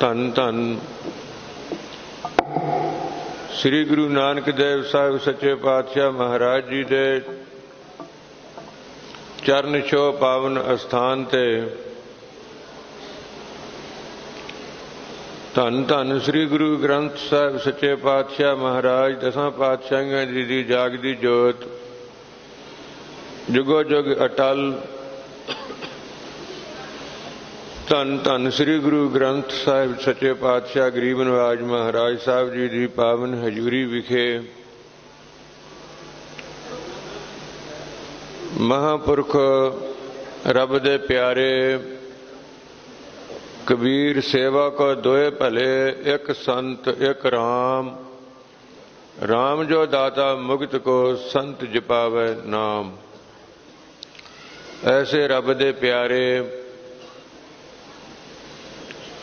ਧੰਨ ਧੰਨ। ਸ੍ਰੀ ਗੁਰੂ ਨਾਨਕ ਦੇਵ ਸਾਹਿਬ ਸੱਚੇ ਪਾਤਸ਼ਾਹ ਮਹਾਰਾਜ ਜੀ ਦੇ ਚਰਨ ਛੋਹ ਪਾਵਨ ਅਸਥਾਨ ਤੇ ਧੰਨ ਧੰਨ ਸ੍ਰੀ ਗੁਰੂ ਗ੍ਰੰਥ ਸਾਹਿਬ ਸੱਚੇ ਪਾਤਸ਼ਾਹ ਮਹਾਰਾਜ, ਦਸਾਂ ਪਾਤਸ਼ਾਹਾਂ ਜੀ ਦੀ ਜਾਗਦੀ ਜੋਤ, ਜੁਗੋ ਜੁਗ ਅਟਲ ਧੰਨ ਧੰਨ ਸ੍ਰੀ ਗੁਰੂ ਗ੍ਰੰਥ ਸਾਹਿਬ ਸੱਚੇ ਪਾਤਸ਼ਾਹ ਗਰੀਬ ਨਵਾਜ ਮਹਾਰਾਜ ਸਾਹਿਬ ਜੀ ਦੀ ਪਾਵਨ ਹਜ਼ੂਰੀ ਵਿਖੇ ਮਹਾਪੁਰਖ ਰੱਬ ਦੇ ਪਿਆਰੇ ਕਬੀਰ ਸੇਵਾ ਕੋ ਦੋਏ ਭਲੇ, ਇੱਕ ਸੰਤ, ਇੱਕ RAM RAM ਜੋ ਦਾਤਾ ਮੁਕਤ ਕੋ ਸੰਤ ਜਪਾਵੇ ਨਾਮ। ਐਸੇ ਰੱਬ ਦੇ ਪਿਆਰੇ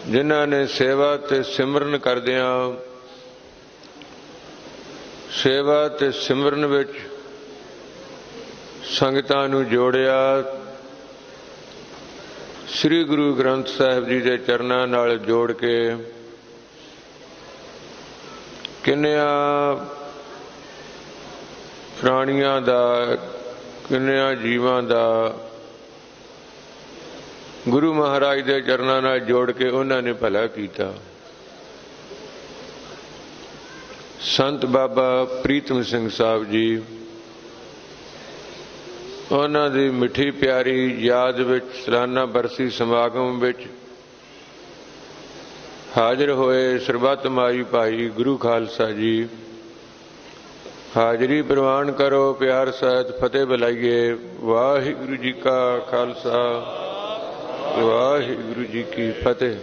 ਜਿਨ੍ਹਾਂ ਨੇ ਸੇਵਾ ਤੇ ਸਿਮਰਨ ਕਰਦਿਆਂ ਸੇਵਾ ਤੇ ਸਿਮਰਨ ਵਿੱਚ ਸੰਗਤਾਂ ਨੂੰ ਜੋੜਿਆ, ਸ੍ਰੀ ਗੁਰੂ ਗ੍ਰੰਥ ਸਾਹਿਬ ਜੀ ਦੇ ਚਰਨਾਂ ਨਾਲ ਜੋੜ ਕੇ ਕਿੰਨਿਆਂ ਪ੍ਰਾਣੀਆਂ ਦਾ, ਕਿੰਨਿਆਂ ਜੀਵਾਂ ਦਾ ਗੁਰੂ ਮਹਾਰਾਜ ਦੇ ਚਰਨਾਂ ਨਾਲ ਜੋੜ ਕੇ ਉਹਨਾਂ ਨੇ ਭਲਾ ਕੀਤਾ। ਸੰਤ ਬਾਬਾ ਪ੍ਰੀਤਮ ਸਿੰਘ ਸਾਹਿਬ ਜੀ, ਉਹਨਾਂ ਦੀ ਮਿੱਠੀ ਪਿਆਰੀ ਯਾਦ ਵਿੱਚ, ਸਲਾਨਾ ਬਰਸੀ ਸਮਾਗਮ ਵਿੱਚ ਹਾਜ਼ਰ ਹੋਏ ਸਰਬੱਤ ਮਾਈ ਭਾਈ ਗੁਰੂ ਖਾਲਸਾ ਜੀ, ਹਾਜ਼ਰੀ ਪ੍ਰਵਾਨ ਕਰੋ, ਪਿਆਰ ਸਹਿਤ ਫਤਿਹ ਬੁਲਾਈਏ। ਵਾਹਿਗੁਰੂ ਜੀ ਕਾ ਖਾਲਸਾ। ਵਾਹਿਗੁਰੂ ਜੀ ਕੀ ਫਤਿਹ।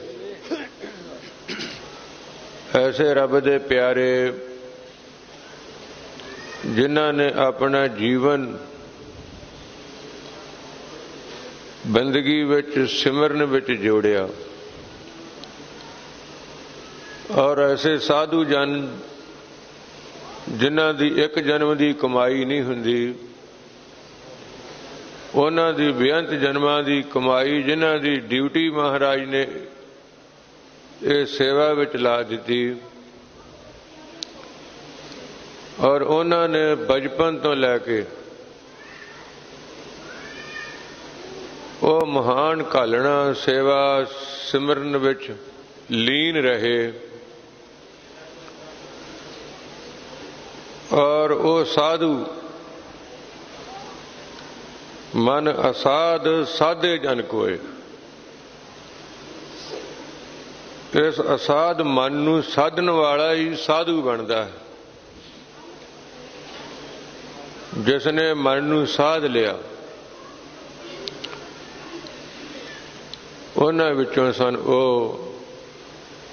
ਐਸੇ ਰੱਬ ਦੇ ਪਿਆਰੇ ਜਿਨ੍ਹਾਂ ਨੇ ਆਪਣਾ ਜੀਵਨ ਬੰਦਗੀ ਵਿੱਚ, ਸਿਮਰਨ ਵਿੱਚ ਜੋੜਿਆ, ਔਰ ਐਸੇ ਸਾਧੂ ਜਨ ਜਿਨ੍ਹਾਂ ਦੀ ਇੱਕ ਜਨਮ ਦੀ ਕਮਾਈ ਨਹੀਂ ਹੁੰਦੀ ਉਹਨਾਂ ਦੀ ਬੇਅੰਤ ਜਨਮਾਂ ਦੀ ਕਮਾਈ ਜਿਨ੍ਹਾਂ ਦੀ ਡਿਊਟੀ ਮਹਾਰਾਜ ਨੇ ਇਹ ਸੇਵਾ ਵਿੱਚ ਲਾ ਦਿੱਤੀ ਔਰ ਉਹਨਾਂ ਨੇ ਬਚਪਨ ਤੋਂ ਲੈ ਕੇ ਉਹ ਮਹਾਨ ਕਾਲਣਾ ਸੇਵਾ ਸਿਮਰਨ ਵਿੱਚ ਲੀਨ ਰਹੇ ਔਰ ਉਹ ਸਾਧੂ ਮਨ ਅਸਾਧ ਸਾਧੇ ਜਨ ਕੋਏ। ਇਸ ਅਸਾਧ ਮਨ ਨੂੰ ਸਾਧਨ ਵਾਲਾ ਹੀ ਸਾਧੂ ਬਣਦਾ ਹੈ। ਜਿਸ ਨੇ ਮਨ ਨੂੰ ਸਾਧ ਲਿਆ, ਉਹਨਾਂ ਵਿੱਚੋਂ ਸਨ ਉਹ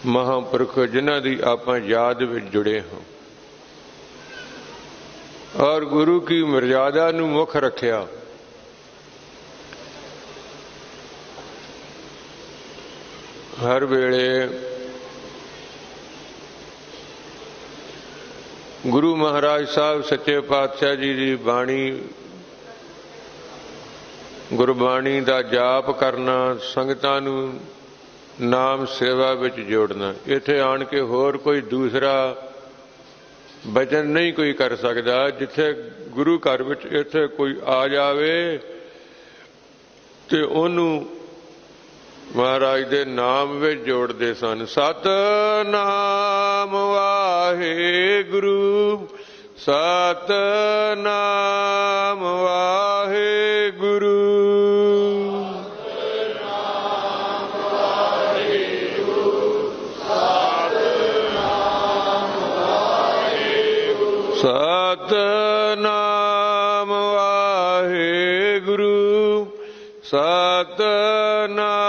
ਮਹਾਂਪੁਰਖ ਜਿਨ੍ਹਾਂ ਦੀ ਆਪਾਂ ਯਾਦ ਵਿੱਚ ਜੁੜੇ ਹਾਂ। ਔਰ ਗੁਰੂ ਕੀ ਮਰਜ਼ਾਦਾ ਨੂੰ ਮੁੱਖ ਰੱਖਿਆ। ਹਰ ਵੇਲੇ ਗੁਰੂ ਮਹਾਰਾਜ ਸਾਹਿਬ ਸੱਚੇ ਪਾਤਸ਼ਾਹ ਜੀ ਦੀ ਬਾਣੀ, ਗੁਰਬਾਣੀ ਦਾ ਜਾਪ ਕਰਨਾ, ਸੰਗਤਾਂ ਨੂੰ ਨਾਮ ਸੇਵਾ ਵਿੱਚ ਜੋੜਨਾ, ਇੱਥੇ ਆਣ ਕੇ ਹੋਰ ਕੋਈ ਦੂਸਰਾ ਬਚਨ ਨਹੀਂ ਕੋਈ ਕਰ ਸਕਦਾ, ਜਿੱਥੇ ਗੁਰੂ ਘਰ ਵਿੱਚ ਇੱਥੇ ਕੋਈ ਆ ਜਾਵੇ ਤੇ ਉਹਨੂੰ ਮਹਾਰਾਜ ਦੇ ਨਾਮ ਵਿੱਚ ਜੋੜਦੇ ਸਨ। ਸਤ ਨਾਮ ਵਾਹਿਗੁਰੂ ਸਤ ਨਾਮ ਵਾਹਿਗੁਰੂ। ਸਤ ਨਾਮ ਵਾਹਿਗੁਰੂ ਸਤ ਨਾਮ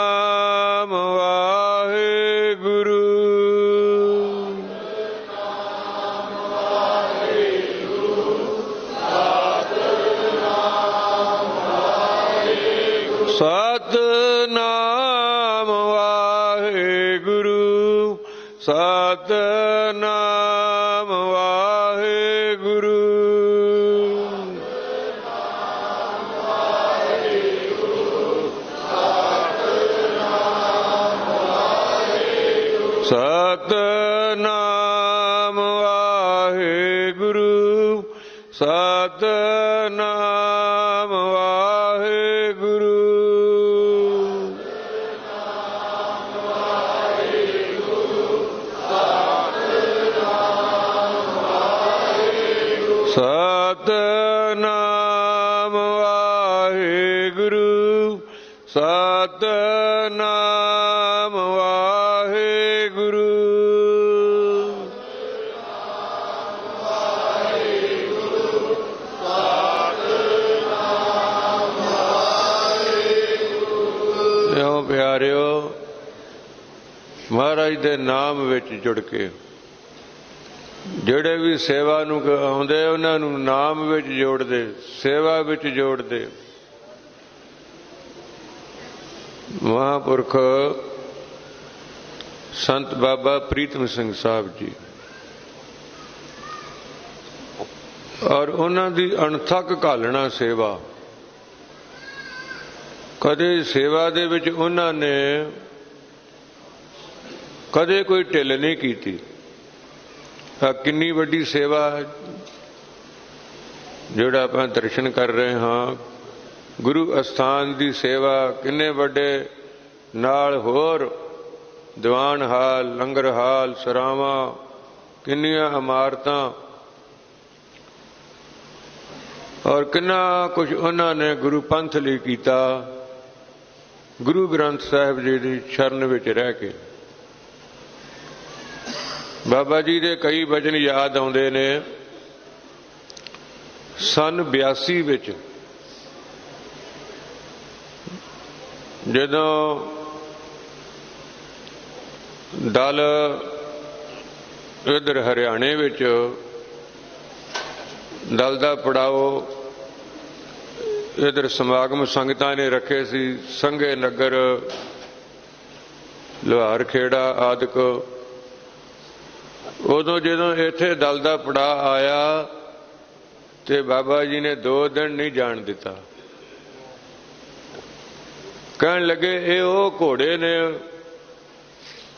ਸਤਨਾਮ ਵਾਹਿਗੁਰੂ। ਸਤਨਾਮ ਵਾਹਿਗੁਰੂ। ਪਿਆਰਿਓ ਮਹਾਰਾਜ ਦੇ ਨਾਮ ਵਿੱਚ ਜੁੜ ਕੇ ਜਿਹੜੇ ਵੀ ਸੇਵਾ ਨੂੰ ਆਉਂਦੇ, ਉਹਨਾਂ ਨੂੰ ਨਾਮ ਵਿੱਚ ਜੋੜਦੇ, ਸੇਵਾ ਵਿੱਚ ਜੋੜਦੇ। ਮਹਾਂਪੁਰਖ ਸੰਤ ਬਾਬਾ ਪ੍ਰੀਤਮ ਸਿੰਘ ਸਾਹਿਬ ਜੀ। ਔਰ ਉਹਨਾਂ ਦੀ ਅਣਥੱਕ ਘਾਲਣਾ ਸੇਵਾ। ਕਦੇ ਸੇਵਾ ਦੇ ਵਿੱਚ ਉਹਨਾਂ ਨੇ ਕਦੇ ਕੋਈ ਢਿੱਲ ਨਹੀਂ ਕੀਤੀ। ਕਿੰਨੀ ਵੱਡੀ ਸੇਵਾ ਜਿਹੜਾ ਆਪਾਂ ਦਰਸ਼ਨ ਕਰ ਰਹੇ ਹਾਂ। ਗੁਰੂ ਅਸਥਾਨ ਦੀ ਸੇਵਾ, ਕਿੰਨੇ ਵੱਡੇ ਨਾਲ ਹੋਰ ਦੀਵਾਨ ਹਾਲ, ਲੰਗਰ ਹਾਲ, ਸਰਾਵਾਂ, ਕਿੰਨੀਆਂ ਇਮਾਰਤਾਂ। ਔਰ ਕਿੰਨਾ ਕੁਝ ਉਹਨਾਂ ਨੇ ਗੁਰੂ ਪੰਥ ਲਈ ਕੀਤਾ, ਗੁਰੂ ਗ੍ਰੰਥ ਸਾਹਿਬ ਜੀ ਦੀ ਸ਼ਰਨ ਵਿੱਚ ਰਹਿ ਕੇ। ਬਾਬਾ ਜੀ ਦੇ ਕਈ ਵਚਨ ਯਾਦ ਆਉਂਦੇ ਨੇ। ਸਨ 82 ਵਿੱਚ ਜਦੋਂ ਦਲ ਇਧਰ ਹਰਿਆਣੇ ਵਿੱਚ ਦਲ ਦਾ ਪੜਾਓ ਇਧਰ ਸਮਾਗਮ ਸੰਗਤਾਂ ਨੇ ਰੱਖੇ ਸੀ, ਸੰਘੇ ਨਗਰ, ਲੋਹਾਰ ਖੇੜਾ ਆਦਿਕ ਉਦੋਂ ਜਦੋਂ ਇੱਥੇ ਦਲ ਦਾ ਪੜਾ ਆਇਆ ਤੇ ਬਾਬਾ ਜੀ ਨੇ ਦੋ ਦਿਨ ਨਹੀਂ ਜਾਣ ਦਿੱਤਾ। ਕਹਿਣ ਲੱਗੇ, ਇਹ ਉਹ ਘੋੜੇ ਨੇ।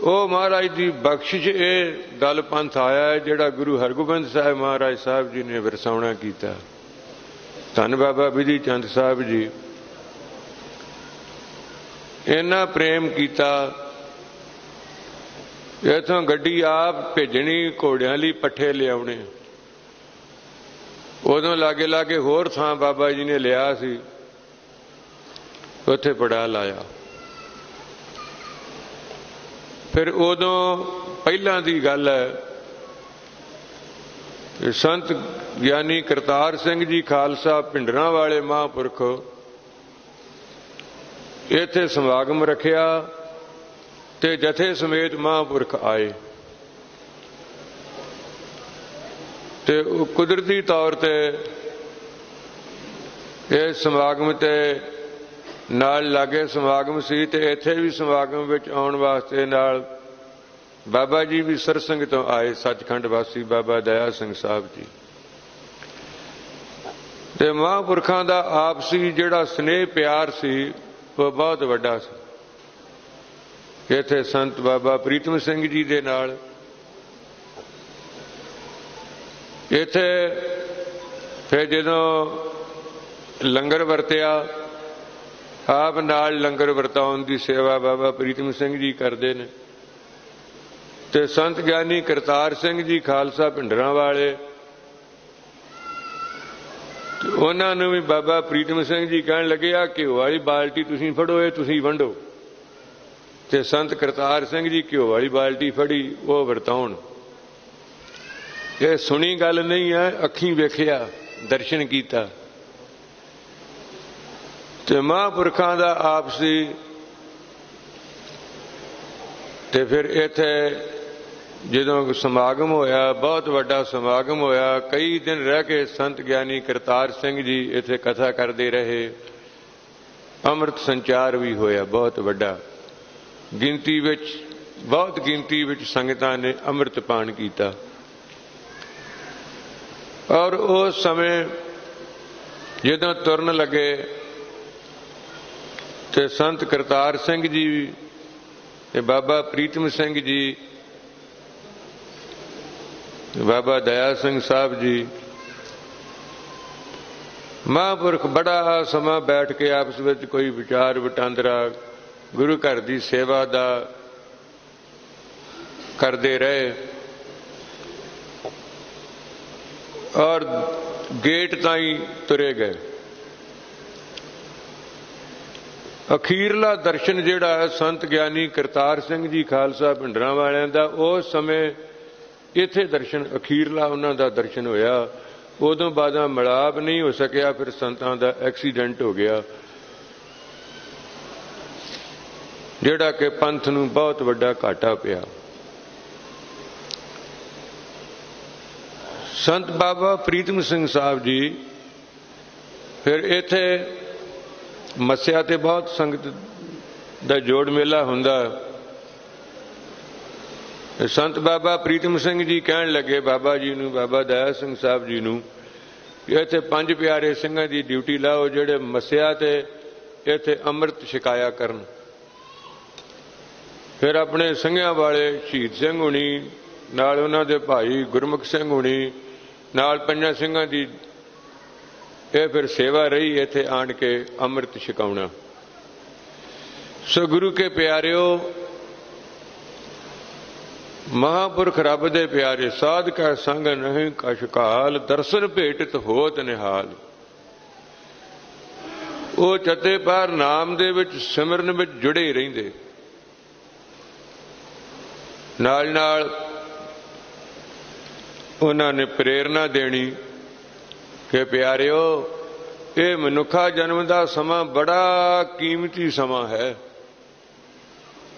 ਉਹ ਮਹਾਰਾਜ ਦੀ ਬਖਸ਼ਿਸ਼, ਇਹ ਦਲ ਪੰਥ ਆਇਆ ਹੈ ਜਿਹੜਾ ਗੁਰੂ ਹਰਗੋਬਿੰਦ ਸਾਹਿਬ ਮਹਾਰਾਜ ਸਾਹਿਬ ਜੀ ਨੇ ਵਰਸਾਉਣਾ ਕੀਤਾ। ਧੰਨ ਬਾਬਾ ਬਿਧੀ ਚੰਦ ਸਾਹਿਬ ਜੀ। ਇੰਨਾ ਪ੍ਰੇਮ ਕੀਤਾ। ਇਥੋਂ ਗੱਡੀ ਆਪ ਭੇਜਣੀ, ਘੋੜਿਆਂ ਲਈ ਪੱਠੇ ਲਿਆਉਣੇ। ਉਦੋਂ ਲਾਗੇ ਲਾਗੇ ਹੋਰ ਥਾਂ ਬਾਬਾ ਜੀ ਨੇ ਲਿਆ ਸੀ। ਉੱਥੇ ਪੜਾ ਲਾਇਆ। ਫਿਰ ਉਦੋਂ ਪਹਿਲਾਂ ਦੀ ਗੱਲ ਹੈ ਸੰਤ ਗਿਆਨੀ ਕਰਤਾਰ ਸਿੰਘ ਜੀ ਖਾਲਸਾ ਪਿੰਡਰਾਂ ਵਾਲੇ ਮਹਾਂਪੁਰਖ, ਇੱਥੇ ਸਮਾਗਮ ਰੱਖਿਆ। ਤੇ ਜਥੇ ਸਮੇਤ ਮਹਾਂਪੁਰਖ ਆਏ। ਤੇ ਉਹ ਕੁਦਰਤੀ ਤੌਰ ਤੇ ਇਹ ਸਮਾਗਮ ਤੇ ਨਾਲ ਲਾਗੇ ਸਮਾਗਮ ਸੀ ਤੇ ਇੱਥੇ ਵੀ ਸਮਾਗਮ ਵਿੱਚ ਆਉਣ ਵਾਸਤੇ ਨਾਲ ਬਾਬਾ ਜੀ ਵੀ ਸਰਸੰਗ ਤੋਂ ਆਏ, ਸੱਚਖੰਡ ਵਾਸੀ ਬਾਬਾ ਦਇਆ ਸਿੰਘ ਸਾਹਿਬ ਜੀ। ਤੇ ਮਹਾਂਪੁਰਖਾਂ ਦਾ ਆਪਸੀ ਜਿਹੜਾ ਸਨੇਹ ਪਿਆਰ ਸੀ, ਉਹ ਬਹੁਤ ਵੱਡਾ ਸੀ। ਇੱਥੇ ਸੰਤ ਬਾਬਾ ਪ੍ਰੀਤਮ ਸਿੰਘ ਜੀ ਦੇ ਨਾਲ। ਇੱਥੇ ਫਿਰ ਜਦੋਂ ਲੰਗਰ ਵਰਤਿਆ, ਆਪ ਨਾਲ ਲੰਗਰ ਵਰਤਾਉਣ ਦੀ ਸੇਵਾ ਬਾਬਾ ਪ੍ਰੀਤਮ ਸਿੰਘ ਜੀ ਕਰਦੇ ਨੇ। ਤੇ ਸੰਤ ਗਿਆਨੀ ਕਰਤਾਰ ਸਿੰਘ ਜੀ ਖਾਲਸਾ ਭਿੰਡਰਾਂ ਵਾਲੇ ਉਹਨਾਂ ਨੂੰ ਵੀ ਬਾਬਾ ਪ੍ਰੀਤਮ ਸਿੰਘ ਜੀ ਕਹਿਣ ਲੱਗੇ ਆ ਘਿਓ ਵਾਲੀ ਬਾਲਟੀ ਤੁਸੀਂ ਫੜੋ, ਇਹ ਤੁਸੀਂ ਵੰਡੋ। ਤੇ ਸੰਤ ਕਰਤਾਰ ਸਿੰਘ ਜੀ ਘਿਓ ਵਾਲੀ ਬਾਲਟੀ ਫੜੀ, ਉਹ ਵਰਤਾਉਣ। ਇਹ ਸੁਣੀ ਗੱਲ ਨਹੀਂ ਹੈ, ਅੱਖੀਂ ਵੇਖਿਆ, ਦਰਸ਼ਨ ਕੀਤਾ। ਤੇ ਮਹਾਂਪੁਰਖਾਂ ਦਾ ਆਪਸੀ ਤੇ ਫਿਰ ਇੱਥੇ ਜਦੋਂ ਸਮਾਗਮ ਹੋਇਆ, ਬਹੁਤ ਵੱਡਾ ਸਮਾਗਮ ਹੋਇਆ, ਕਈ ਦਿਨ ਰਹਿ ਕੇ ਸੰਤ ਗਿਆਨੀ ਕਰਤਾਰ ਸਿੰਘ ਜੀ ਇੱਥੇ ਕਥਾ ਕਰਦੇ ਰਹੇ। ਅੰਮ੍ਰਿਤ ਸੰਚਾਰ ਵੀ ਹੋਇਆ, ਬਹੁਤ ਵੱਡਾ। ਗਿਣਤੀ ਵਿੱਚ, ਬਹੁਤ ਗਿਣਤੀ ਵਿੱਚ ਸੰਗਤਾਂ ਨੇ ਅੰਮ੍ਰਿਤ ਪਾਨ ਕੀਤਾ। ਔਰ ਉਸ ਸਮੇਂ ਜਦੋਂ ਤੁਰਨ ਲੱਗੇ ਤੇ ਸੰਤ ਕਰਤਾਰ ਸਿੰਘ ਜੀ ਤੇ ਬਾਬਾ ਪ੍ਰੀਤਮ ਸਿੰਘ ਜੀ, ਬਾਬਾ ਦਇਆ ਸਿੰਘ ਸਾਹਿਬ ਜੀ, ਮਹਾਂਪੁਰਖ ਬੜਾ ਸਮਾਂ ਬੈਠ ਕੇ ਆਪਸ ਵਿੱਚ ਕੋਈ ਵਿਚਾਰ ਵਟਾਂਦਰਾ ਗੁਰੂ ਘਰ ਦੀ ਸੇਵਾ ਦਾ ਕਰਦੇ ਰਹੇ। ਔਰ ਗੇਟ ਤਾਈਂ ਤੁਰੇ ਗਏ। ਅਖੀਰਲਾ ਦਰਸ਼ਨ ਜਿਹੜਾ ਹੈ, ਸੰਤ ਗਿਆਨੀ ਕਰਤਾਰ ਸਿੰਘ ਜੀ ਖਾਲਸਾ ਭਿੰਡਰਾਂ ਵਾਲਿਆਂ ਦਾ ਉਸ ਸਮੇਂ ਇੱਥੇ ਦਰਸ਼ਨ, ਅਖੀਰਲਾ ਉਹਨਾਂ ਦਾ ਦਰਸ਼ਨ ਹੋਇਆ। ਉਦੋਂ ਬਾਅਦਾਂ ਮਿਲਾਪ ਨਹੀਂ ਹੋ ਸਕਿਆ, ਫਿਰ ਸੰਤਾਂ ਦਾ ਐਕਸੀਡੈਂਟ ਹੋ ਗਿਆ। ਜਿਹੜਾ ਕਿ ਪੰਥ ਨੂੰ ਬਹੁਤ ਵੱਡਾ ਘਾਟਾ ਪਿਆ। ਸੰਤ ਬਾਬਾ ਪ੍ਰੀਤਮ ਸਿੰਘ ਸਾਹਿਬ ਜੀ ਫਿਰ ਇੱਥੇ ਮੱਸਿਆ ਤੇ ਬਹੁਤ ਸੰਗਤ ਦਾ ਜੋੜ ਮੇਲਾ ਹੁੰਦਾ। ਸੰਤ ਬਾਬਾ ਪ੍ਰੀਤਮ ਸਿੰਘ ਜੀ ਕਹਿਣ ਲੱਗੇ ਬਾਬਾ ਜੀ ਨੂੰ, ਬਾਬਾ ਦਇਆ ਸਿੰਘ ਸਾਹਿਬ ਜੀ ਨੂੰ ਕਿ ਇੱਥੇ ਪੰਜ ਪਿਆਰੇ ਸਿੰਘਾਂ ਦੀ ਡਿਊਟੀ ਲਾਓ ਜਿਹੜੇ ਮੱਸਿਆ ਤੇ ਇੱਥੇ ਅੰਮ੍ਰਿਤ ਛਕਾਇਆ ਕਰਨ। ਫਿਰ ਆਪਣੇ ਸਿੰਘਾਂ ਵਾਲੇ ਸ਼ਹੀਦ ਸਿੰਘ ਹੁਣੀ, ਨਾਲ ਉਹਨਾਂ ਦੇ ਭਾਈ ਗੁਰਮੁਖ ਸਿੰਘ ਹੁਣੀ, ਨਾਲ ਪੰਜਾਂ ਸਿੰਘਾਂ ਦੀ ਇਹ ਫਿਰ ਸੇਵਾ ਰਹੀ ਇੱਥੇ ਆਣ ਕੇ ਅੰਮ੍ਰਿਤ ਛਕਾਉਣਾ। ਸੋ ਗੁਰੂ ਕੇ ਪਿਆਰਿਓ, ਮਹਾਪੁਰਖ ਰੱਬ ਦੇ ਪਿਆਰੇ ਸਾਧ ਕਾ ਸੰਗ ਨਹੀਂ ਕਸ਼ਕਾਲ ਦਰਸ਼ਨ ਭੇਟਤ ਹੋਤ ਨਿਹਾਲ। ਉਹ ਚਤੇ ਪਰ ਨਾਮ ਦੇ ਵਿੱਚ ਸਿਮਰਨ ਵਿੱਚ ਜੁੜੇ ਰਹਿੰਦੇ। ਨਾਲ ਨਾਲ ਉਹਨਾਂ ਨੇ ਪ੍ਰੇਰਣਾ ਦੇਣੀ ਕਿ ਪਿਆਰਿਓ, ਇਹ ਮਨੁੱਖਾ ਜਨਮ ਦਾ ਸਮਾਂ ਬੜਾ ਕੀਮਤੀ ਸਮਾਂ ਹੈ।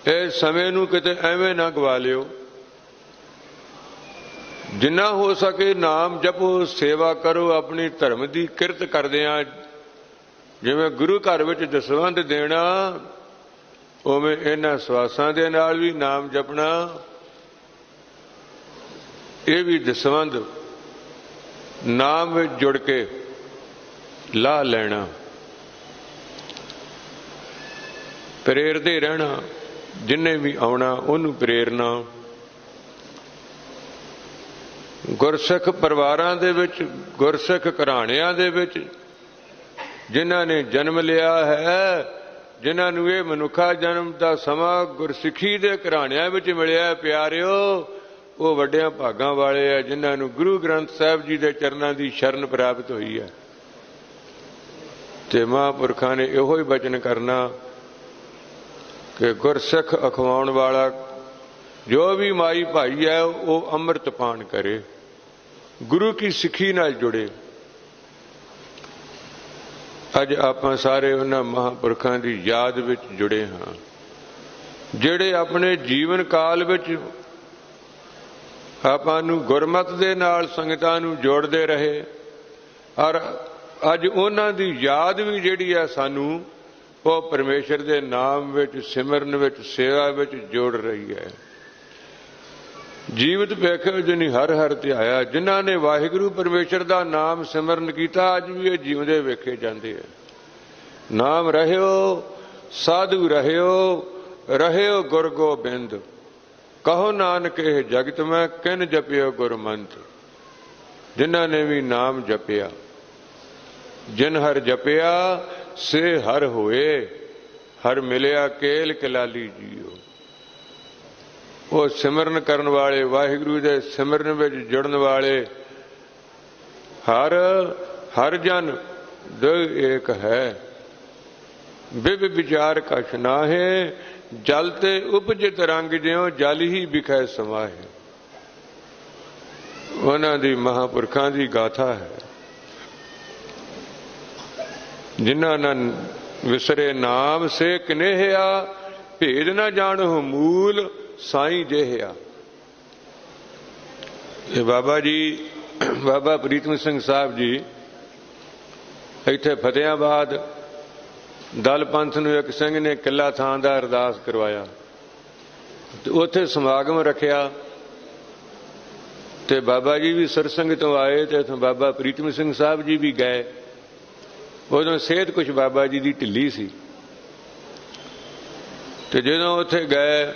ਇਹ ਸਮੇਂ ਨੂੰ ਕਿਤੇ ਐਵੇਂ ਨਾ ਗਵਾ ਲਿਓ। ਜਿੰਨਾ ਹੋ ਸਕੇ ਨਾਮ ਜਪੋ, ਸੇਵਾ ਕਰੋ, ਆਪਣੀ ਧਰਮ ਦੀ ਕਿਰਤ ਕਰਦੇ ਆ। ਜਿਵੇਂ ਗੁਰੂ ਘਰ ਵਿੱਚ ਦਸਵੰਦ ਦੇਣਾ, ਉਵੇਂ ਇਹਨਾਂ ਸਵਾਸਾਂ ਦੇ ਨਾਲ ਵੀ ਨਾਮ ਜਪਣਾ। ਇਹ ਵੀ ਦਸਵੰਦ ਨਾਮ ਵਿੱਚ ਜੁੜ ਕੇ ਲਾ ਲੈਣਾ। ਪ੍ਰੇਰਦੇ ਰਹਿਣਾ, ਜਿੰਨੇ ਵੀ ਆਉਣਾ, ਉਹਨੂੰ ਪ੍ਰੇਰਨਾ। ਗੁਰਸਿੱਖ ਪਰਿਵਾਰਾਂ ਦੇ ਵਿੱਚ, ਗੁਰਸਿੱਖ ਘਰਾਣਿਆਂ ਦੇ ਵਿੱਚ, ਜਿਨ੍ਹਾਂ ਨੇ ਜਨਮ ਲਿਆ ਹੈ, ਜਿਨ੍ਹਾਂ ਨੂੰ ਇਹ ਮਨੁੱਖਾ ਜਨਮ ਦਾ ਸਮਾਂ ਗੁਰਸਿੱਖੀ ਦੇ ਘਰਾਣਿਆਂ ਵਿੱਚ ਮਿਲਿਆ ਪਿਆਰਿਓ। ਉਹ ਵੱਡਿਆਂ ਭਾਗਾਂ ਵਾਲੇ ਆ, ਜਿਨ੍ਹਾਂ ਨੂੰ ਗੁਰੂ ਗ੍ਰੰਥ ਸਾਹਿਬ ਜੀ ਦੇ ਚਰਨਾਂ ਦੀ ਸ਼ਰਨ ਪ੍ਰਾਪਤ ਹੋਈ ਹੈ ਤੇ ਮਹਾਂਪੁਰਖਾਂ ਨੇ ਇਹੋ ਹੀ ਬਚਨ ਕਰਨਾ ਕਿ ਗੁਰਸਿੱਖ ਅਖਵਾਉਣ ਵਾਲਾ ਜੋ ਵੀ ਮਾਈ ਭਾਈ ਹੈ ਉਹ ਅੰਮ੍ਰਿਤ ਪਾਨ ਕਰੇ, ਗੁਰੂ ਕੀ ਸਿੱਖੀ ਨਾਲ ਜੁੜੇ। ਅੱਜ ਆਪਾਂ ਸਾਰੇ ਉਹਨਾਂ ਮਹਾਂਪੁਰਖਾਂ ਦੀ ਯਾਦ ਵਿੱਚ ਜੁੜੇ ਹਾਂ, ਜਿਹੜੇ ਆਪਣੇ ਜੀਵਨ ਕਾਲ ਵਿੱਚ ਆਪਾਂ ਨੂੰ ਗੁਰਮਤ ਦੇ ਨਾਲ ਸੰਗਤਾਂ ਨੂੰ ਜੋੜਦੇ ਰਹੇ। ਔਰ ਅੱਜ ਉਹਨਾਂ ਦੀ ਯਾਦ ਵੀ ਜਿਹੜੀ ਹੈ ਸਾਨੂੰ, ਉਹ ਪਰਮੇਸ਼ਰ ਦੇ ਨਾਮ ਵਿੱਚ, ਸਿਮਰਨ ਵਿੱਚ, ਸੇਵਾ ਵਿੱਚ ਜੋੜ ਰਹੀ ਹੈ। ਜੀਵਤ ਵੇਖਿਓ ਜਿਨੀ ਹਰ ਹਰ ਧਿਆਇਆ, ਜਿਨ੍ਹਾਂ ਨੇ ਵਾਹਿਗੁਰੂ ਪਰਮੇਸ਼ਰ ਦਾ ਨਾਮ ਸਿਮਰਨ ਕੀਤਾ, ਅੱਜ ਵੀ ਇਹ ਜਿਉਂਦੇ ਵੇਖੇ ਜਾਂਦੇ ਆ। ਨਾਮ ਰਹਿਓ, ਸਾਧੂ ਰਹਿਓ ਰਹਿਓ ਗੁਰ ਗੋਬਿੰਦ। ਕਹੋ ਨਾਨਕ, ਇਹ ਜਗਤ ਮੈਂ ਕਿਨ ਜਪਿਓ ਗੁਰਮੰਤ? ਜਿਨ੍ਹਾਂ ਨੇ ਵੀ ਨਾਮ ਜਪਿਆ। ਜਿਨ ਹਰ ਜਪਿਆ, ਸੇ ਹਰ ਹੋਏ। ਹਰ ਮਿਲਿਆ ਕੇਲ ਕਲਾਲੀ ਜੀਓ। ਉਹ ਸਿਮਰਨ ਕਰਨ ਵਾਲੇ, ਵਾਹਿਗੁਰੂ ਦੇ ਸਿਮਰਨ ਵਿੱਚ ਜੁੜਨ ਵਾਲੇ, ਹਰ ਹਰ ਜਨ ਦੋ ਏਕ ਹੈ। ਬਿਬ ਵਿਚਾਰ ਕਛ ਨਾਹੇ ਜਲ ਤੇ ਉਪਜਿਤ ਰੰਗ ਜਿਉ ਜਲ ਹੀ ਵਿਖੈ ਸਮਾਏ। ਉਹਨਾਂ ਦੀ ਮਹਾਪੁਰਖਾਂ ਦੀ ਗਾਥਾ ਹੈ। ਜਿਨ੍ਹਾਂ ਨਾਲ ਵਿਸਰੇ ਨਾਮ ਸੇ ਕਨੇਹਿਆ, ਭੇਦ ਨਾ ਜਾਣੋ ਮੂਲ ਸਾਈ ਜਿਹਿਆ ਇਹ ਬਾਬਾ ਜੀ, ਬਾਬਾ ਪ੍ਰੀਤਮ ਸਿੰਘ ਸਾਹਿਬ ਜੀ, ਇੱਥੇ ਫਤਿਆਬਾਦ ਦਲ ਪੰਥ ਨੂੰ ਇੱਕ ਸਿੰਘ ਨੇ ਕਿੱਲਾ ਥਾਂ ਦਾ ਅਰਦਾਸ ਕਰਵਾਇਆ। ਤੇ ਉੱਥੇ ਸਮਾਗਮ ਰੱਖਿਆ ਤੇ ਬਾਬਾ ਜੀ ਵੀ ਸਰਸੰਗ ਤੋਂ ਆਏ ਤੇ ਉੱਥੇ ਬਾਬਾ ਪ੍ਰੀਤਮ ਸਿੰਘ ਸਾਹਿਬ ਜੀ ਵੀ ਗਏ। ਉਦੋਂ ਸਿਹਤ ਕੁਝ ਬਾਬਾ ਜੀ ਦੀ ਢਿੱਲੀ ਸੀ। ਤੇ ਜਦੋਂ ਉੱਥੇ ਗਏ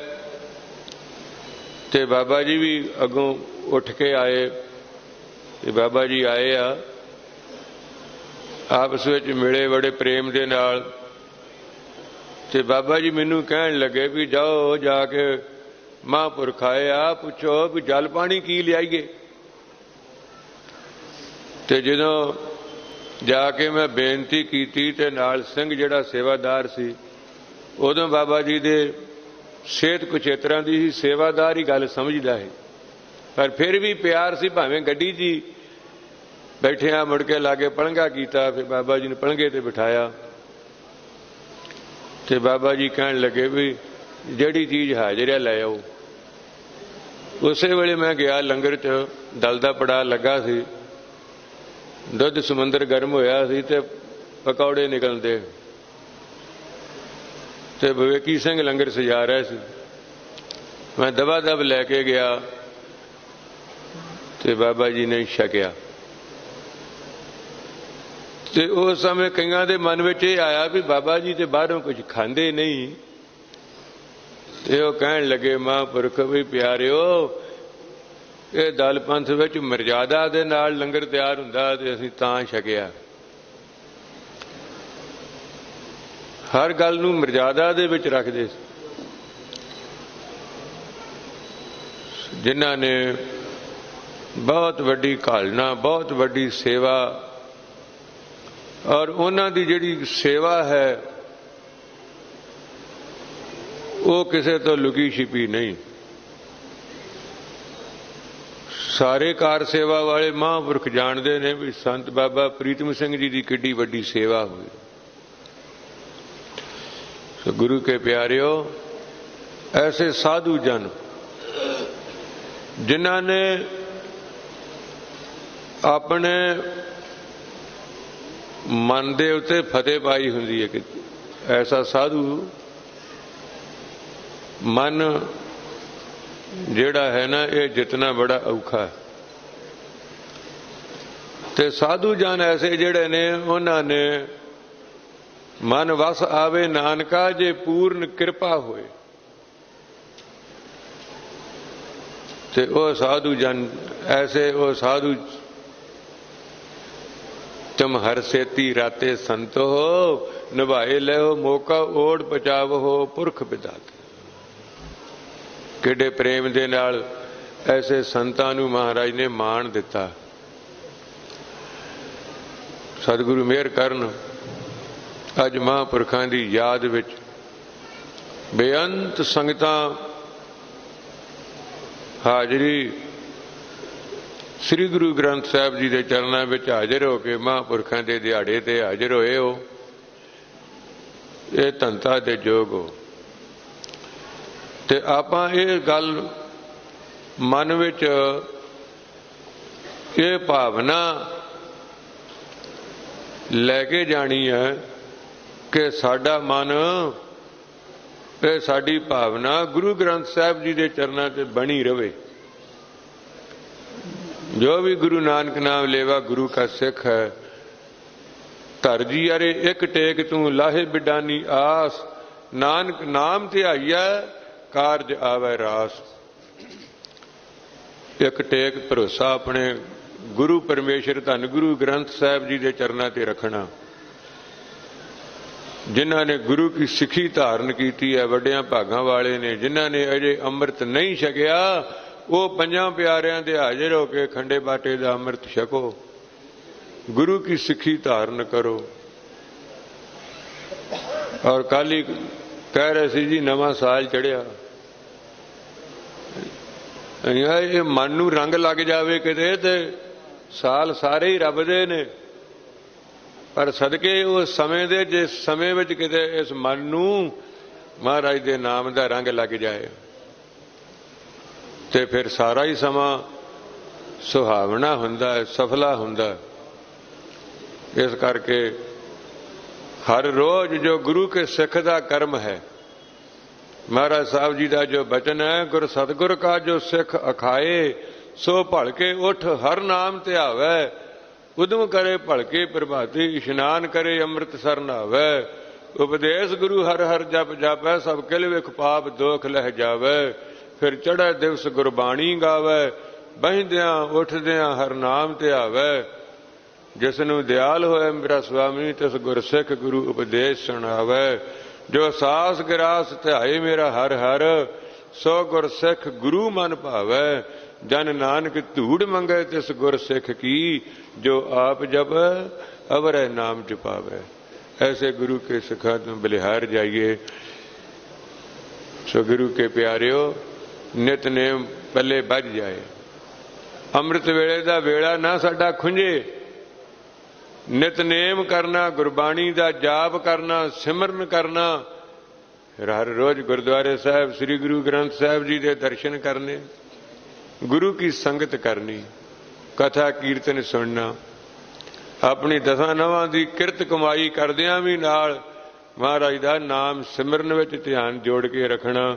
ਤੇ ਬਾਬਾ ਜੀ ਵੀ ਅੱਗੋਂ ਉੱਠ ਕੇ ਆਏ ਤੇ ਬਾਬਾ ਜੀ ਆਏ ਆ। ਆਪਸ ਵਿੱਚ ਮਿਲੇ ਬੜੇ ਪ੍ਰੇਮ ਦੇ ਨਾਲ। ਤੇ ਬਾਬਾ ਜੀ ਮੈਨੂੰ ਕਹਿਣ ਲੱਗੇ ਵੀ ਜਾਓ ਜਾ ਕੇ ਮਹਾਂਪੁਰਖ ਆਏ ਆ ਪੁੱਛੋ ਵੀ ਜਲ ਪਾਣੀ ਕੀ ਲਿਆਈਏ? ਤੇ ਜਦੋਂ ਜਾ ਕੇ ਮੈਂ ਬੇਨਤੀ ਕੀਤੀ ਤੇ ਨਾਲ ਸਿੰਘ ਜਿਹੜਾ ਸੇਵਾਦਾਰ ਸੀ, ਉਦੋਂ ਬਾਬਾ ਜੀ ਦੇ ਸਿਹਤ ਕੁਚੇਤਰਾਂ ਦੀ ਸੀ ਸੇਵਾਦਾਰ ਹੀ ਗੱਲ ਸਮਝਦਾ ਹੈ ਪਰ ਫਿਰ ਵੀ ਪਿਆਰ ਸੀ, ਭਾਵੇਂ ਗੱਡੀ 'ਚ ਹੀ ਬੈਠਿਆ ਮੁੜ ਕੇ ਲਾਗੇ ਪਲੰਗਾ ਕੀਤਾ, ਫਿਰ ਬਾਬਾ ਜੀ ਨੇ ਪਲੰਗੇ ਤੇ ਬਿਠਾਇਆ। ਤੇ ਬਾਬਾ ਜੀ ਕਹਿਣ ਲੱਗੇ ਵੀ ਜਿਹੜੀ ਚੀਜ਼ ਹਾਜ਼ਰ ਹੈ ਲੈ ਆਓ। ਉਸੇ ਵੇਲੇ ਮੈਂ ਗਿਆ, ਲੰਗਰ 'ਚ ਦਲ ਦਾ ਪੜਾ ਲੱਗਾ ਸੀ। ਦੁੱਧ ਸਮੁੰਦਰ ਗਰਮ ਹੋਇਆ ਸੀ ਤੇ ਪਕੌੜੇ ਨਿਕਲਦੇ ਤੇ ਵਿਵੇਕੀ ਸਿੰਘ ਲੰਗਰ ਸਜਾ ਰਿਹਾ ਸੀ। ਮੈਂ ਦਬਾ ਦਬ ਲੈ ਕੇ ਗਿਆ ਤੇ ਬਾਬਾ ਜੀ ਨੇ ਛਕਿਆ। ਤੇ ਉਸ ਸਮੇਂ ਕਈਆਂ ਦੇ ਮਨ ਵਿੱਚ ਇਹ ਆਇਆ ਵੀ ਬਾਬਾ ਜੀ ਤੇ ਬਾਹਰੋਂ ਕੁਝ ਖਾਂਦੇ ਨਹੀਂ। ਤੇ ਉਹ ਕਹਿਣ ਲੱਗੇ, ਮਹਾਂਪੁਰਖ ਵੀ ਪਿਆਰਿਓ, ਇਹ ਦਲ ਪੰਥ ਵਿੱਚ ਮਰਜ਼ਾਦਾ ਦੇ ਨਾਲ ਲੰਗਰ ਤਿਆਰ ਹੁੰਦਾ ਤੇ ਅਸੀਂ ਤਾਂ ਛਕਿਆ। ਹਰ ਗੱਲ ਨੂੰ ਮਰਜ਼ਾਦਾ ਦੇ ਵਿੱਚ ਰੱਖਦੇ ਸੀ। ਜਿਨ੍ਹਾਂ ਨੇ ਬਹੁਤ ਵੱਡੀ ਘਾਲਣਾ, ਬਹੁਤ ਵੱਡੀ ਸੇਵਾ ਔਰ ਉਹਨਾਂ ਦੀ ਜਿਹੜੀ ਸੇਵਾ ਹੈ, ਉਹ ਕਿਸੇ ਤੋਂ ਲੁਕੀ ਛਿਪੀ ਨਹੀਂ। ਸਾਰੇ ਕਾਰ ਸੇਵਾ ਵਾਲੇ ਮਹਾਂਪੁਰਖ ਜਾਣਦੇ ਨੇ ਵੀ ਸੰਤ ਬਾਬਾ ਪ੍ਰੀਤਮ ਸਿੰਘ ਜੀ ਦੀ ਕਿੱਡੀ ਵੱਡੀ ਸੇਵਾ ਹੋਈ। ਸੋ ਗੁਰੂ ਕੇ ਪਿਆਰਿਓ, ਐਸੇ ਸਾਧੂ ਜਨ ਜਿਨ੍ਹਾਂ ਨੇ ਆਪਣੇ ਮਨ ਦੇ ਉੱਤੇ ਫਤਿਹ ਪਾਈ ਹੁੰਦੀ ਹੈ ਕਿ ਐਸਾ ਸਾਧੂ ਮਨ ਜਿਹੜਾ ਹੈ ਨਾ, ਇਹ ਜਿਤਨਾ ਬੜਾ ਔਖਾ ਤੇ ਸਾਧੂ ਜਨ ਐਸੇ ਜਿਹੜੇ ਨੇ, ਉਹਨਾਂ ਨੇ ਮਨ ਵਸ ਆਵੇ ਨਾਨਕਾ, ਜੇ ਪੂਰਨ ਕਿਰਪਾ ਹੋਏ। ਤੇ ਉਹ ਸਾਧੂ ਜਨ ਐਸੇ, ਉਹ ਸਾਧੂ ਤੁਮ ਹਰ ਸੇਤੀ ਰਾਤੇ ਸੰਤ ਹੋ, ਨਿਭਾਏ ਲਿਓ ਮੌਕਾ ਓੜ ਪਚਾਵੋ ਪੁਰਖ ਵਿਦਾਤ ਕਿਹੜੇ ਪ੍ਰੇਮ ਦੇ ਨਾਲ ਐਸੇ ਸੰਤਾਂ ਨੂੰ ਮਹਾਰਾਜ ਨੇ ਮਾਣ ਦਿੱਤਾ? ਸਤਿਗੁਰੂ ਮਿਹਰ ਕਰਨ, ਅੱਜ ਮਹਾਂਪੁਰਖਾਂ ਦੀ ਯਾਦ ਵਿੱਚ ਬੇਅੰਤ ਸੰਗਤਾਂ ਹਾਜ਼ਰੀ ਸ੍ਰੀ ਗੁਰੂ ਗ੍ਰੰਥ ਸਾਹਿਬ ਜੀ ਦੇ ਚਰਨਾਂ ਵਿੱਚ ਹਾਜ਼ਰ ਹੋ ਕੇ ਮਹਾਂਪੁਰਖਾਂ ਦੇ ਦਿਹਾੜੇ ਤੇ ਹਾਜ਼ਰ ਹੋਏ ਹੋ। ਇਹ ਧੰਤਾ ਦੇ ਜੋਗ ਹੋ। ਤੇ ਆਪਾਂ ਇਹ ਗੱਲ ਮਨ ਵਿੱਚ ਇਹ ਭਾਵਨਾ ਲੈ ਕੇ ਜਾਣੀ ਹੈ ਕਿ ਸਾਡਾ ਮਨ ਇਹ ਸਾਡੀ ਭਾਵਨਾ ਗੁਰੂ ਗ੍ਰੰਥ ਸਾਹਿਬ ਜੀ ਦੇ ਚਰਨਾਂ ਤੇ ਬਣੀ ਰਵੇ। ਜੋ ਵੀ ਗੁਰੂ ਨਾਨਕ ਨਾਮ ਲੇਵਾ ਗੁਰੂ ਕਾ ਸਿੱਖ ਹੈ, ਧਰ ਜੀ ਅਰੇ ਇੱਕ ਟੇਕ ਤੂੰ, ਲਾਹੇ ਬਿਡਾਨੀ ਆਸ, ਨਾਨਕ ਨਾਮ ਧਿਆਈਆ ਕਾਰਜ ਆਵੇ ਰਾਸ। ਇੱਕ ਟੇਕ ਭਰੋਸਾ ਆਪਣੇ ਗੁਰੂ ਪਰਮੇਸ਼ਰ, ਧੰਨ ਗੁਰੂ ਗ੍ਰੰਥ ਸਾਹਿਬ ਜੀ ਦੇ ਚਰਨਾਂ ਤੇ ਰੱਖਣਾ। ਜਿਨ੍ਹਾਂ ਨੇ ਗੁਰੂ ਕੀ ਸਿੱਖੀ ਧਾਰਨ ਕੀਤੀ ਹੈ, ਵੱਡਿਆਂ ਭਾਗਾਂ ਵਾਲੇ ਨੇ, ਜਿਨ੍ਹਾਂ ਨੇ ਅਜੇ ਅੰਮ੍ਰਿਤ ਨਹੀਂ ਛਕਿਆ ਉਹ ਪੰਜਾਂ ਪਿਆਰਿਆਂ ਦੇ ਹਾਜ਼ਰ ਹੋ ਕੇ ਖੰਡੇ ਬਾਟੇ ਦਾ ਅੰਮ੍ਰਿਤ ਛਕੋ। ਗੁਰੂ ਕੀ ਸਿੱਖੀ ਧਾਰਨ ਕਰੋ। ਔਰ ਕਾਲੀ ਕਹਿ ਰਹੇ ਸੀ ਜੀ, ਨਵਾਂ ਸਾਲ ਚੜਿਆ। ਇਹ ਮਨ ਨੂੰ ਰੰਗ ਲੱਗ ਜਾਵੇ ਕਿਤੇ ਤੇ ਸਾਲ ਸਾਰੇ ਹੀ ਰੱਬ ਦੇ ਨੇ। ਪਰ ਸਦਕੇ ਉਸ ਸਮੇਂ ਦੇ, ਜਿਸ ਸਮੇਂ ਵਿੱਚ ਕਿਤੇ ਇਸ ਮਨ ਨੂੰ ਮਹਾਰਾਜ ਦੇ ਨਾਮ ਦਾ ਰੰਗ ਲੱਗ ਜਾਏ। ਤੇ ਫਿਰ ਸਾਰਾ ਹੀ ਸਮਾਂ ਸੁਹਾਵਣਾ ਹੁੰਦਾ ਹੈ, ਸਫਲਾ ਹੁੰਦਾ ਹੈ। ਇਸ ਕਰਕੇ ਹਰ ਰੋਜ਼ ਜੋ ਗੁਰੂ ਕੇ ਸਿੱਖ ਦਾ ਕਰਮ ਹੈ, ਮਹਾਰਾਜ ਸਾਹਿਬ ਜੀ ਦਾ ਜੋ ਬਚਨ ਹੈ, ਗੁਰ ਸਤਗੁਰ ਕਾ ਜੋ ਸਿੱਖ ਅਖਾਏ, ਸੋ ਭਲਕੇ ਉਠ ਹਰ ਨਾਮ ਤੇ ਧਿਆਵੇ ਉਦਮ ਕਰੇ ਭਲਕੇ ਪ੍ਰਭਾਤੀ, ਇਸ਼ਨਾਨ ਕਰੇ ਅੰਮ੍ਰਿਤ ਸਰ ਨਾਵੇ। ਉਪਦੇਸ਼ ਗੁਰੂ ਹਰ ਹਰ ਜਪ ਜਾਪੈ, ਸਭ ਕਿਲ ਵਿਖ ਪਾਪ ਦੋਖ ਲਹਿ ਜਾਵੇ। ਫਿਰ ਚੜ੍ਹੇ ਦਿਵਸ ਗੁਰਬਾਣੀ ਗਾਵੇ, ਬਹਿੰਦਿਆਂ ਉੱਠਦਿਆਂ ਹਰ ਨਾਮ ਧਿਆਵੇ ਜਿਸ ਨੂੰ ਦਿਆਲ ਹੋਏ ਮੇਰਾ ਸੁਆਮੀ ਤਿਸ ਗੁਰਸਿੱਖ ਗੁਰੂ ਉਪਦੇਸ਼ ਸੁਣਾਵੇ। ਜੋ ਸਾਸ ਗਰਾਸ ਧਿਆਏ ਮੇਰਾ ਹਰ ਹਰ, ਸੋ ਗੁਰਸਿੱਖ ਗੁਰੂ ਮਨ ਭਾਵੇ। ਜਨ ਨਾਨਕ ਧੂੜ ਮੰਗੇ, ਤਿਸ ਗੁਰਸਿੱਖ ਕੀ, ਜੋ ਆਪ ਜਪ, ਅਵਰੈ ਨਾਮ ਜਪਾਵੇ ਐਸੇ ਗੁਰੂ ਕੇ ਸਿਖਾ ਤੋਂ ਬਲਿਹਾਰ ਜਾਈਏ। ਸੋ ਗੁਰੂ ਕੇ ਪਿਆਰਿਓ ਨਿਤਨੇਮ ਪੱਲੇ ਵੱਜ ਜਾਏ। ਅੰਮ੍ਰਿਤ ਵੇਲੇ ਦਾ ਵੇਲਾ ਨਾ ਸਾਡਾ ਖੁੰਝੇ। ਨਿਤਨੇਮ ਕਰਨਾ, ਗੁਰਬਾਣੀ ਦਾ ਜਾਪ ਕਰਨਾ, ਸਿਮਰਨ ਕਰਨਾ। ਹਰ ਰੋਜ਼ ਗੁਰਦੁਆਰੇ ਸਾਹਿਬ, ਸ੍ਰੀ ਗੁਰੂ ਗ੍ਰੰਥ ਸਾਹਿਬ ਜੀ ਦੇ ਦਰਸ਼ਨ ਕਰਨੇ, ਗੁਰੂ ਕੀ ਸੰਗਤ ਕਰਨੀ, ਕਥਾ ਕੀਰਤਨ ਸੁਣਨਾ। ਆਪਣੀ ਦਸਾਂ ਨਵਾਂ ਦੀ ਕਿਰਤ ਕਮਾਈ ਕਰਦਿਆਂ ਵੀ ਨਾਲ ਮਹਾਰਾਜ ਦਾ ਨਾਮ ਸਿਮਰਨ ਵਿੱਚ ਧਿਆਨ ਜੋੜ ਕੇ ਰੱਖਣਾ।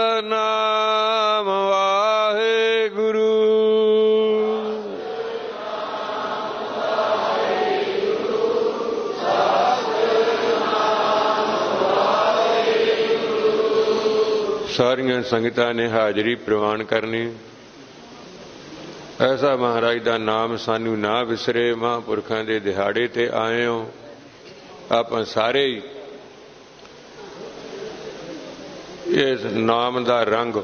ਸਾਰੀਆਂ ਸੰਗਤਾਂ ਨੇ ਹਾਜ਼ਰੀ ਪ੍ਰਵਾਨ ਕਰਨੀ। ਐਸਾ ਮਹਾਰਾਜ ਦਾ ਨਾਮ ਸਾਨੂੰ ਨਾ ਵਿਸਰੇ, ਮਹਾਂਪੁਰਖਾਂ ਦੇ ਦਿਹਾੜੇ ਤੇ ਆਏ ਹੋ। ਆਪਾਂ ਸਾਰੇ ਹੀ ਇਸ ਨਾਮ ਦਾ ਰੰਗ,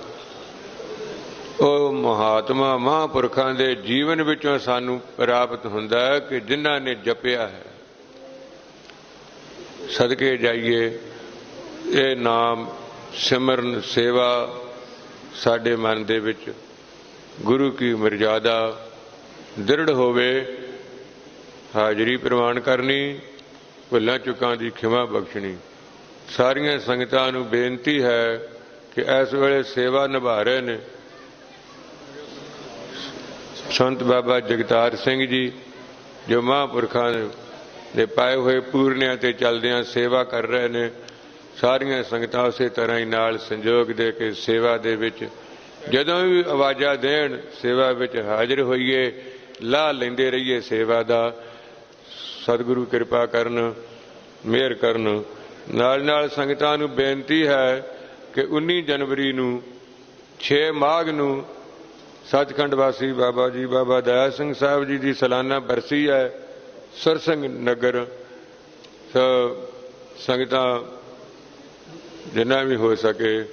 ਉਹ ਮਹਾਤਮਾ ਮਹਾਂਪੁਰਖਾਂ ਦੇ ਜੀਵਨ ਵਿੱਚੋਂ ਸਾਨੂੰ ਪ੍ਰਾਪਤ ਹੁੰਦਾ ਹੈ ਕਿ ਜਿਨ੍ਹਾਂ ਨੇ ਜਪਿਆ ਹੈ। ਸਦਕੇ ਜਾਈਏ, ਇਹ ਨਾਮ ਸਿਮਰਨ ਸੇਵਾ ਸਾਡੇ ਮਨ ਦੇ ਵਿੱਚ ਗੁਰੂ ਕੀ ਮਰਜ਼ਾਦਾ ਦ੍ਰਿੜ ਹੋਵੇ, ਹਾਜ਼ਰੀ ਪ੍ਰਵਾਨ ਕਰਨੀ, ਭੁੱਲਾਂ ਚੁੱਕਾਂ ਦੀ ਖਿਮਾ ਬਖਸ਼ਣੀ। ਸਾਰੀਆਂ ਸੰਗਤਾਂ ਨੂੰ ਬੇਨਤੀ ਹੈ ਕਿ ਇਸ ਵੇਲੇ ਸੇਵਾ ਨਿਭਾ ਰਹੇ ਨੇ। ਸੰਤ ਬਾਬਾ ਜਗਤਾਰ ਸਿੰਘ ਜੀ, ਜੋ ਮਹਾਂਪੁਰਖਾਂ ਦੇ ਪਾਏ ਹੋਏ ਪੂਰਨਿਆਂ ਤੇ ਚੱਲਦਿਆਂ ਸੇਵਾ ਕਰ ਰਹੇ ਨੇ। ਸਾਰੀਆਂ ਸੰਗਤਾਂ ਉਸੇ ਤਰ੍ਹਾਂ ਹੀ ਨਾਲ ਸੰਯੋਗ ਦੇ ਕੇ ਸੇਵਾ ਦੇ ਵਿੱਚ, ਜਦੋਂ ਵੀ ਆਵਾਜ਼ਾਂ ਦੇਣ, ਸੇਵਾ ਵਿੱਚ ਹਾਜ਼ਰ ਹੋਈਏ, ਲਾਹ ਲੈਂਦੇ ਰਹੀਏ ਸੇਵਾ ਦਾ। ਸਤਿਗੁਰੂ ਕਿਰਪਾ ਕਰਨ, ਮਿਹਰ ਕਰਨ। ਨਾਲ ਨਾਲ ਸੰਗਤਾਂ ਨੂੰ ਬੇਨਤੀ ਹੈ ਕਿ 19 ਜਨਵਰੀ ਨੂੰ 6 ਮਾਘ ਨੂੰ ਸੱਚਖੰਡ ਵਾਸੀ ਬਾਬਾ ਜੀ, ਬਾਬਾ ਦਇਆ ਸਿੰਘ ਸਾਹਿਬ ਜੀ ਦੀ ਸਾਲਾਨਾ ਬਰਸੀ ਹੈ, ਸਰਸੰਗ ਨਗਰ। ਸੰਗਤਾਂ ਜਿੰਨਾ ਵੀ ਹੋ ਸਕੇ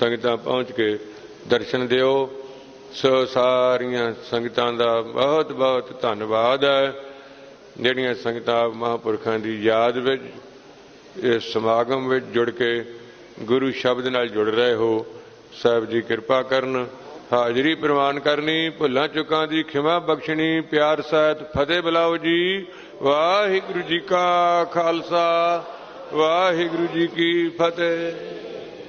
ਸੰਗਤਾਂ ਪਹੁੰਚ ਕੇ ਦਰਸ਼ਨ ਦਿਓ। ਸੋ ਸਾਰੀਆਂ ਸੰਗਤਾਂ ਦਾ ਬਹੁਤ ਬਹੁਤ ਧੰਨਵਾਦ ਹੈ। ਜਿਹੜੀਆਂ ਸੰਗਤਾਂ ਮਹਾਂਪੁਰਖਾਂ ਦੀ ਯਾਦ ਵਿੱਚ, ਇਸ ਸਮਾਗਮ ਵਿੱਚ ਜੁੜ ਕੇ ਗੁਰੂ ਸ਼ਬਦ ਨਾਲ ਜੁੜ ਰਹੇ ਹੋ। ਸਾਹਿਬ ਜੀ ਕਿਰਪਾ ਕਰਨ, ਹਾਜ਼ਰੀ ਪ੍ਰਵਾਨ ਕਰਨੀ, ਭੁੱਲਾਂ ਚੁੱਕਾਂ ਦੀ ਖਿਮਾ ਬਖਸ਼ਣੀ, ਪਿਆਰ ਸਹਿਤ ਫਤਿਹ ਬੁਲਾਓ ਜੀ। ਵਾਹਿਗੁਰੂ ਜੀ ਕਾ ਖਾਲਸਾ। ਵਾਹਿਗੁਰੂ ਜੀ ਕੀ ਫਤਿਹ।